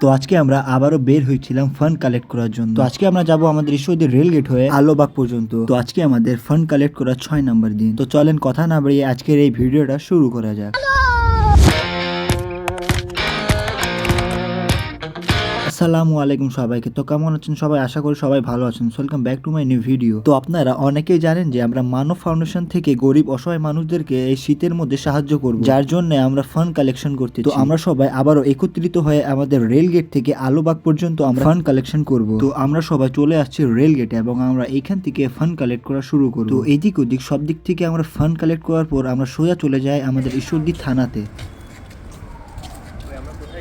তো আজকে আমরা আবারও বের হয়েছিলাম ফান্ড কালেক্ট করার জন্য। তো আজকে আমরা যাব আমাদের ঈশ্বরদের রেল গেট হয়ে আলোবাগ পর্যন্ত। তো আজকে আমাদের ফান্ড কালেক্ট করার ছয় নম্বর দিন। তো চলেন কথা না বাড়িয়ে আজকের এই ভিডিওটা শুরু করা যাক। আসসালামু আলাইকুম সবাইকে। তো কেমন আছেন সবাই? আশা করি সবাই ভালো আছেন। Welcome back to my new video তো আপনারা অনেকেই জানেন যে আমরা মানব ফাউন্ডেশন থেকে গরিব, অসহায় মানুষদেরকে এই শীতের মধ্যে সাহায্য করব। যার জন্য আমরা ফান্ড কালেকশন করতে তো আমরা সবাই আবারও একত্রিত হয়ে আমাদের রেল গেট থেকে আলোবাগ পর্যন্ত আমরা ফান্ড কালেকশন করব। তো আমরা সবাই চলে আসছি রেল গেটে এবং আমরা এইখান থেকে ফান্ড কালেক্ট করা শুরু করব। তো এদিক ওদিক সব দিক থেকে আমরা ফান্ড কালেক্ট করার পর আমরা সোজা চলে যাই আমাদের ঈশ্বরদী থানাতে।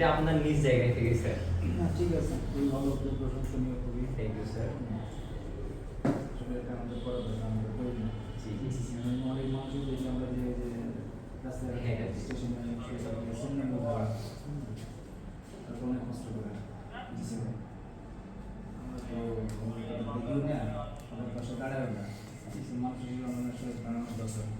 এটা আপনার নিজ জায়গায় থেকে স্যার। ঠিক আছে। খুবই ভালো প্রশংসনীয় খুবই থ্যাংক ইউ স্যার আসলে এটা আমাদের করা দরকার আমরা করি না। অনেক দেখি আমরা যে রাস্তায় হ্যাঁ, হ্যাঁ। স্টেশনে তারপর অনেক কষ্ট করে। আমরা তো দেখিও না পাশে মানুষের জীবন দরকার।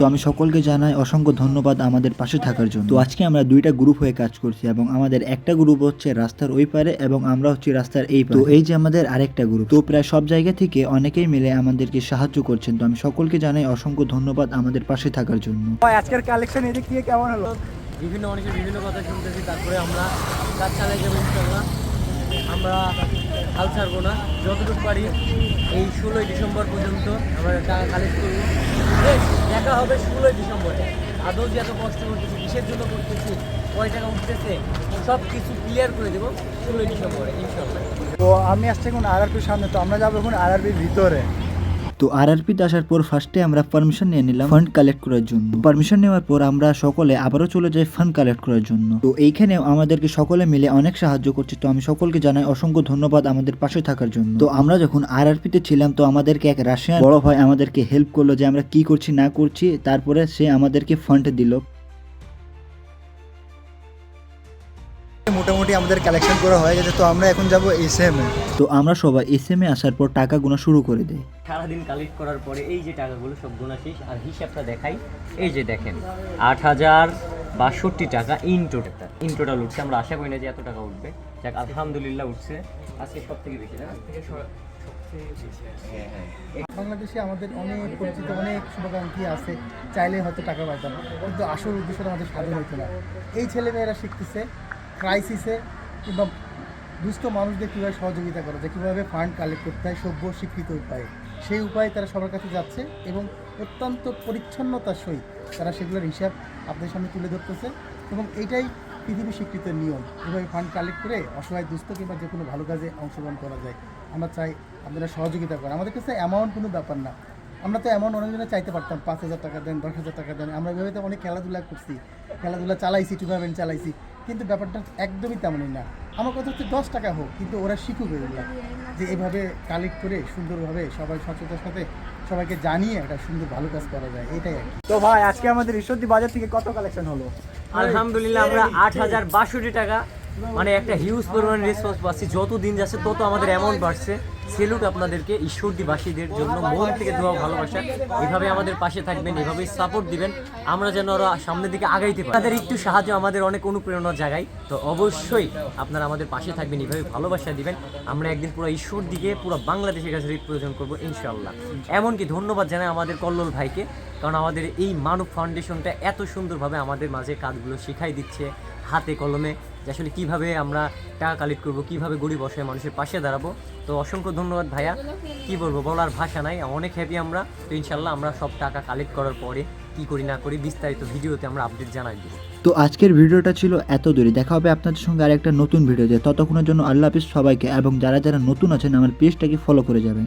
তো আমি সকলকে জানাই অসংখ্য ধন্যবাদ আমাদের পাশে থাকার জন্য। তো আজকে আমরা দুইটা গ্রুপ হয়ে কাজ করছি এবং আমাদের একটা গ্রুপ হচ্ছে রাস্তার ওই পারে এবং আমরা হচ্ছি রাস্তার এই পারে। তো এই যে আমাদের আরেকটা গ্রুপ তো প্রায় সব জায়গা থেকে অনেকেই মিলে আমাদেরকে সাহায্য করছেন। তো আমি সকলকে জানাই অসংখ্য ধন্যবাদ আমাদের পাশে থাকার জন্য। আজকের কালেকশন এদিক থেকে কেমন হলো? বিভিন্ন মানুষের বিভিন্ন কথা শুনতেছি তারপরে আমরা কাজ চালাই যাব ইনশাল্লাহ আমরা হাল ছাড়বো না। যতটুকু পারি এই ষোলোই ডিসেম্বর পর্যন্ত আমরা টাকা কালেক্ট করব। দেখা হবে ষোলোই ডিসেম্বরে। আদৌ যে এত কষ্ট করতেছি, কিসের জন্য করতেছি, কয় টাকা উঠতেছে সব কিছু ক্লিয়ার করে দেবো ষোলোই ডিসেম্বরে, ইনশাল্লাহ। তো আমি আসছি এখন আরআরপির সামনে, তো আমরা যাব এখন আরআরপির ভিতরে। তো আর আরপিতে আসার পর ফার্স্টে আমরা পারমিশন নিয়ে নিলাম ফান্ড কালেক্ট করার জন্য। পারমিশন নেওয়ার পর আমরা সকলে আবারও চলে যাই ফান্ড কালেক্ট করার জন্য। তো এইখানে আমাদেরকে সকলে মিলে অনেক সাহায্য করছে। তো আমি সকলকে জানাই অসংখ্য ধন্যবাদ আমাদের পাশে থাকার জন্য। তো আমরা যখন আর পিতে ছিলাম, তো আমাদেরকে এক রাশিয়ান বড় ভাই আমাদেরকে হেল্প করল যে আমরা কি করছি, না করছি। তারপরে সে আমাদেরকে ফান্ড দিল। মোটামুটি আমাদের কালেকশন করা হয়ে গেছে তো আমরা এখন যাব এস এম এ। তো আমরা সবাই এস এম এ আসার পর টাকা গোনা শুরু করে দেয় সারাদিন কালেক্ট করার পরে এই যে টাকাগুলো সব গোনা শেষ আর হিসাবটা দেখাই। এই যে দেখেন আট হাজার বাষট্টি টাকা ইন টোটাল ইন টোটাল উঠছে। আমরা আশা করি না যে এত টাকা উঠবে। যাক আলহামদুলিল্লাহ উঠছে। আজকে সব থেকে বেশি না? বেশি হ্যাঁ হ্যাঁ। বাংলাদেশে আমাদের অনেক পরিচিত অনেক শুভাকাঙ্ক্ষী আছে। চাইলে হয়তো টাকা পাইতাম কিন্তু আসল উদ্দেশ্যটা আমাদের স্বাধীন হতো না। এই ছেলেমেয়েরা শিখতেছে ক্রাইসিসে কিংবা দুস্থ মানুষদের কীভাবে সহযোগিতা করা যায়, কীভাবে ফান্ড কালেক্ট করতে হয়, সভ্য স্বীকৃত উপায়ে, সেই উপায়ে তারা সবার কাছে যাচ্ছে এবং অত্যন্ত পরিচ্ছন্নতার সহিত তারা সেগুলোর হিসাব আপনাদের সামনে তুলে ধরতেছে এবং এইটাই পৃথিবী স্বীকৃত নিয়ম। এভাবে ফান্ড কালেক্ট করে অসহায়, দুস্থ কিংবা যে কোনো ভালো কাজে অংশগ্রহণ করা যায়। আমরা চাই আপনারা সহযোগিতা করেন। আমাদের কাছে অ্যামাউন্ট কোনো ব্যাপার না। আমরা তো এমন অনেকজনে চাইতে পারতাম, পাঁচ হাজার টাকা দেন, দশ হাজার টাকা দেন। আমরা এভাবে তো অনেক খেলাধুলা করছি, খেলাধুলা চালাইছি টুর্নামেন্ট চালাইছি। কিন্তু ব্যাপারটা একদমই তেমনই না। আমার কথা হচ্ছে দশ টাকা হোক কিন্তু ওরা শিখুক এগুলো। যে এভাবে কালেক্ট করে সুন্দরভাবে সবাই সচেতন সাথে সবাইকে জানিয়ে একটা সুন্দর ভালো কাজ করা যায় এটাই আর কি। তো ভাই আজকে আমাদের ঈশ্বরদী বাজার থেকে কত কালেকশন হলো? আলহামদুলিল্লাহ আমরা আট হাজার বাষট্টি টাকা মানে একটা হিউজ পরিমাণ রেসপন্স পাচ্ছি যত দিন যাচ্ছে তত আমাদের অ্যামাউন্ট বাড়ছে। সেলুট আপনাদেরকে ঈশ্বরদীবাসীদের জন্য মন থেকে দোয়া, ভালোবাসা, এভাবে আমাদের পাশে থাকবেন, এভাবেই সাপোর্ট দিবেন। আমরা যেন আরও সামনের দিকে আগাইতে পারি। তাদের একটু সাহায্য আমাদের অনেক অনুপ্রেরণা জায়গায়। তো অবশ্যই আপনারা আমাদের পাশে থাকবেন, এভাবে ভালোবাসা দিবেন। আমরা একদিন পুরো ঈশ্বর দিকে পুরো বাংলাদেশের কাছে রিপ্রেজেন্ট করব ইনশাল্লাহ এমনকি ধন্যবাদ জানাই আমাদের কল্লোল ভাইকে, কারণ আমাদের এই মানব ফাউন্ডেশনটা এত সুন্দরভাবে আমাদের মাঝে কাজগুলো শেখাই দিচ্ছে। হাতে কলমে যে আসলে কীভাবে আমরা টাকা কালেক্ট করব, কীভাবে গরিব অসহায় মানুষের পাশে দাঁড়াবো। তো অসংখ্য ধন্যবাদ ভাইয়া। কি বলব, বলার ভাষা নাই। অনেক হ্যাপি আমরা। তো ইনশাল্লাহ আমরা সব টাকা কালেক্ট করার পরে কি করি না করি বিস্তারিত ভিডিওতে আমরা আপডেট জানাই দেবো। তো আজকের ভিডিওটা ছিল এত দূরে। দেখা হবে আপনাদের সঙ্গে আরেকটা নতুন ভিডিওতে। ততক্ষণের জন্য আল্লাহ হাফিজ সবাইকে এবং যারা যারা নতুন আছেন, আমার পেজটাকে ফলো করে যাবেন।